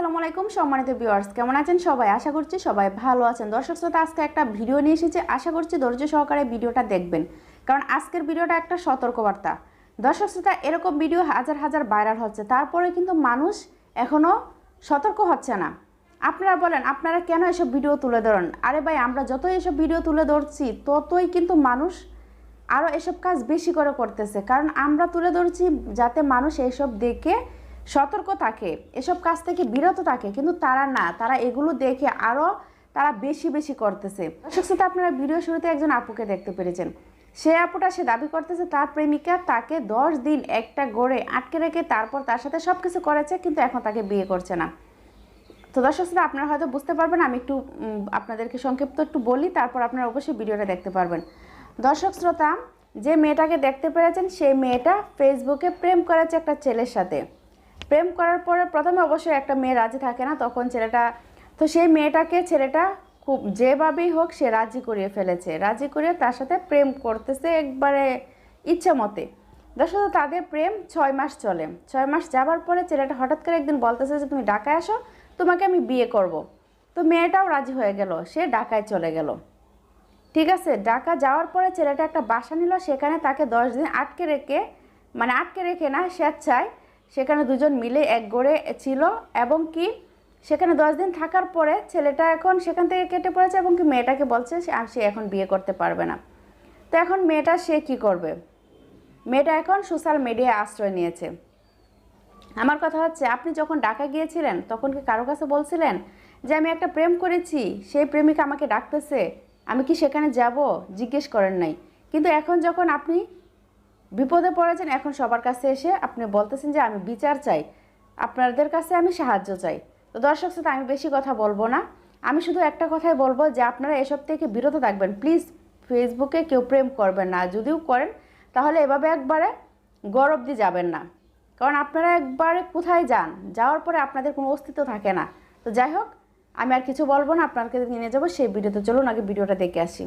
আসসালামু আলাইকুম সম্মানিত ভিউয়ার্স কেমন আছেন সবাই? আশা করছি সবাই ভালো আছেন। দর্শক শ্রোতা, আজকে একটা ভিডিও নিয়ে এসেছি। আশা করছি ধৈর্য সহকারে ভিডিওটা দেখবেন। কারণ আজকের ভিডিওটা একটা সতর্কবার্তা। দর্শক শ্রোতা, এরকম ভিডিও হাজার হাজার ভাইরাল হচ্ছে। তারপরে কিন্তু মানুষ এখনও সতর্ক হচ্ছে না। আপনারা বলেন, আপনারা কেন এসব ভিডিও তুলে ধরেন? আরে ভাই, আমরা যতই এসব ভিডিও তুলে ধরছি, ততই কিন্তু মানুষ আরও এসব কাজ বেশি করে করতেছে। কারণ আমরা তুলে ধরছি যাতে মানুষ এইসব দেখে সতর্ক থাকে, এসব কাজ থেকে বিরত থাকে, কিন্তু তারা না, তারা এগুলো দেখে আরও তারা বেশি বেশি করতেছে। দর্শক শ্রোতা, আপনারা ভিডিও শুরুতে একজন আপুকে দেখতে পেরেছেন। সে আপুটা সে দাবি করতেছে, তার প্রেমিকা তাকে দশ দিন একটা গড়ে আটকে রেখে তারপর তার সাথে সব কিছু করেছে, কিন্তু এখন তাকে বিয়ে করছে না। তো দর্শক শ্রোতা, আপনারা হয়তো বুঝতে পারবেন, আমি একটু আপনাদেরকে সংক্ষিপ্ত একটু বলি, তারপর আপনারা অবশ্যই ভিডিওটা দেখতে পারবেন। দর্শক শ্রোতা, যে মেয়েটাকে দেখতে পেরেছেন, সেই মেয়েটা ফেসবুকে প্রেম করেছে একটা ছেলের সাথে। প্রেম করার পরে প্রথমে অবশ্যই একটা মেয়ে রাজি থাকে না, তখন ছেলেটা, তো সেই মেয়েটাকে ছেলেটা খুব যেভাবেই হোক সে রাজি করিয়ে ফেলেছে। রাজি করিয়ে তার সাথে প্রেম করতেছে একবারে ইচ্ছা মতে। দর্শক, তাদের প্রেম ছয় মাস চলে। ছয় মাস যাবার পরে ছেলেটা হঠাৎ করে একদিন বলতেছে যে, তুমি ঢাকায় আসো, তোমাকে আমি বিয়ে করব। তো মেয়েটাও রাজি হয়ে গেল, সে ঢাকায় চলে গেল। ঠিক আছে, ঢাকা যাওয়ার পরে ছেলেটা একটা বাসা নিল, সেখানে তাকে দশ দিন আটকে রেখে মানে আটকে রেখে না, স্বেচ্ছায় সেখানে দুজন মিলে এক গড়ে ছিল এবং কি সেখানে দশ দিন থাকার পরে ছেলেটা এখন সেখান থেকে কেটে পড়েছে এবং কি মেয়েটাকে বলছে আর সে এখন বিয়ে করতে পারবে না। তো এখন মেয়েটা সে কি করবে? মেয়েটা এখন সোশ্যাল মিডিয়ায় আশ্রয় নিয়েছে। আমার কথা হচ্ছে, আপনি যখন ডাকা গিয়েছিলেন, তখন কি কারও কাছে বলছিলেন যে, আমি একটা প্রেম করেছি, সেই প্রেমিকা আমাকে ডাকতেছে, আমি কি সেখানে যাব? জিজ্ঞেস করেন নাই। কিন্তু এখন যখন আপনি বিপদে পড়েছেন, এখন সবার কাছে এসে আপনি বলতেছেন যে আমি বিচার চাই, আপনাদের কাছে আমি সাহায্য চাই। তো দর্শক সাথে আমি বেশি কথা বলব না। আমি শুধু একটা কথাই বলব যে আপনারা এসব থেকে বিরত থাকবেন। প্লিজ ফেসবুকে কেউ প্রেম করবেন না। যদিও করেন, তাহলে এভাবে একবারে গরব দিয়ে যাবেন না। কারণ আপনারা একবারে কোথায় যান? যাওয়ার পরে আপনাদের কোনো অস্তিত্ব থাকে না। তো যাই হোক, আমি আর কিছু বলব না আপনাকে নিয়ে যাব সেই ভিডিওতে। চলুন আগে ভিডিওটা দেখে আসি।